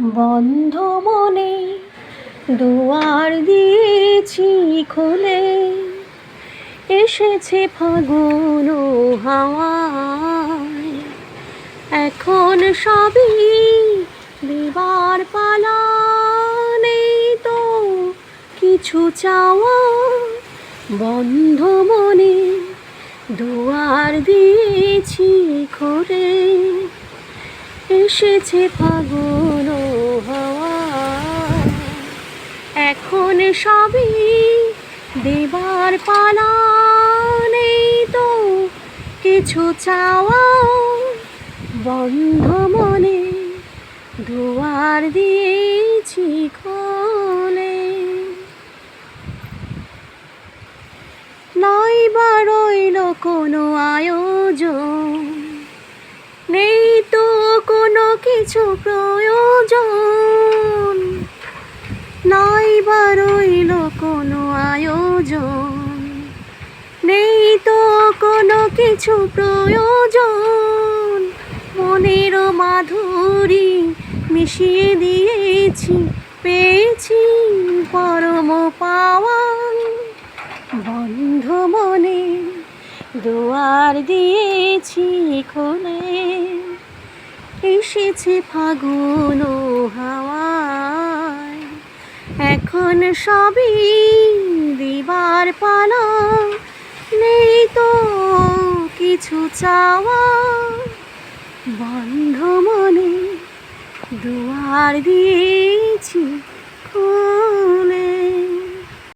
বন্ধ মনে দুয়ার দিয়েছি খুলে। এসেছে ফাগুন হাওয়ায়। এখন সবই দেবার পালা নেই তো কিছু চাওয়া বন্ধ মনে দুয়ার দিয়েছি খুলে। এসেছে ফাগুন হাওয়া এখন সবই দেবার পালা নেই তো। কিছু চাওয়া বন্ধ মনে, দুয়ার দিয়েছি খোলে নাই বা রইল কোনো আয়োজন, নেই তো কোনো কিছু প্রয়োজন নাই বা রইল কোনো আয়োজন নেই তো কোনো কিছু প্রয়োজন। মনের মাধুরী মিশিয়ে দিয়েছি, পেয়েছি পরম পাওয়া বন্ধ মনে দুয়ার দিয়েছি খুলে, এসেছে ফাগুন হাওয়ায় এখন সবই দিবার পালা। নেই তো কিছু চাওয়া। বন্ধ মনে দুয়ার খুলে